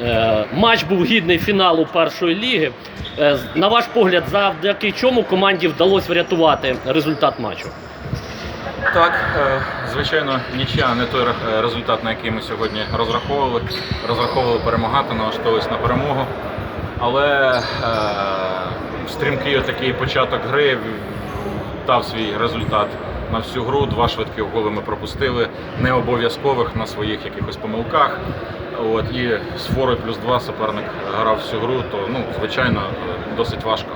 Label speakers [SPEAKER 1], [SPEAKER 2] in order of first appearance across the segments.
[SPEAKER 1] Е, матч був гідний фіналу першої ліги. Е, на ваш погляд, завдяки чому команді вдалося врятувати результат матчу?
[SPEAKER 2] Так, е, звичайно, нічия не той результат, на який ми сьогодні розраховували. Розраховували перемагати, налаштовувалися на перемогу. Але стрімкий такий початок гри дав свій результат на всю гру. Два швидких голи ми пропустили, не обов'язкових на своїх якихось помилках. От, і з форою плюс два суперник грав всю гру, то ну, звичайно е, досить важко.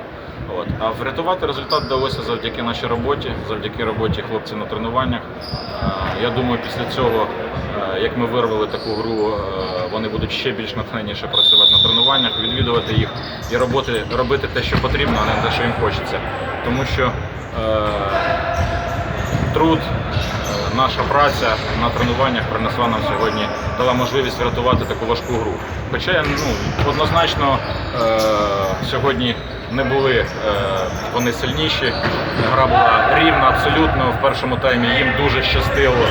[SPEAKER 2] От. А врятувати результат вдалося завдяки нашій роботі, завдяки роботі хлопців на тренуваннях. Е, Я думаю, після цього, е, як ми вирвали таку гру, вони будуть ще більш натхненніше працювати на тренуваннях, відвідувати їх і роботи, робити те, що потрібно, а не те, що їм хочеться. Тому що труд, е, наша праця на тренуваннях принесла нам сьогодні, дала можливість врятувати таку важку гру. Хоча ну, однозначно е, сьогодні не були е, вони сильніші. Гра була рівна абсолютно. В першому таймі їм дуже щастило.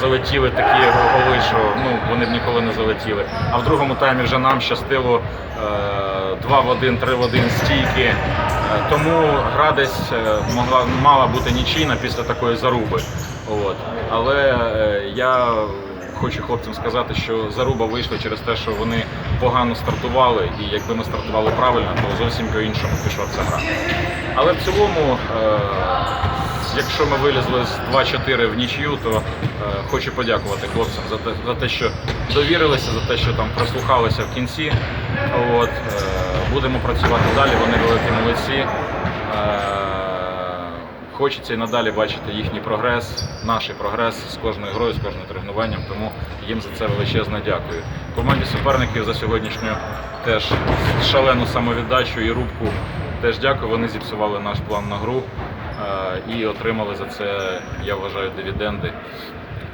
[SPEAKER 2] Залетіли такі голи, що ну, вони б ніколи не залетіли. А в другому таймі вже нам щастило е, 2 в 1, 3 в 1 стійки. Тому гра десь е, могла мала бути нічийна після такої заруби. От. Але е, я хочу хлопцям сказати, що заруба вийшла через те, що вони погано стартували, і якби ми стартували правильно, то зовсім по-іншому пішла ця гра. Але в цілому, е, якщо ми вилізли з 2-4 в нічию, то хочу подякувати хлопцям за те, за те, що довірилися, за те, що там прислухалися в кінці. От, е, будемо працювати далі, вони великі молодці. Е, Хочеться і надалі бачити їхній прогрес, наш прогрес з кожною грою, з кожним тренуванням, тому їм за це величезне дякую. Команді суперників за сьогоднішню теж шалену самовіддачу і рубку теж дякую. Вони зіпсували наш план на гру е, і отримали за це, я вважаю, дивіденди.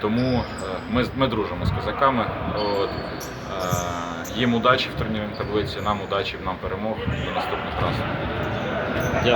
[SPEAKER 2] Тому е, ми, ми дружимо з козаками. От, е, їм удачі в турнірній таблиці, нам удачі, нам перемог і наступних разів.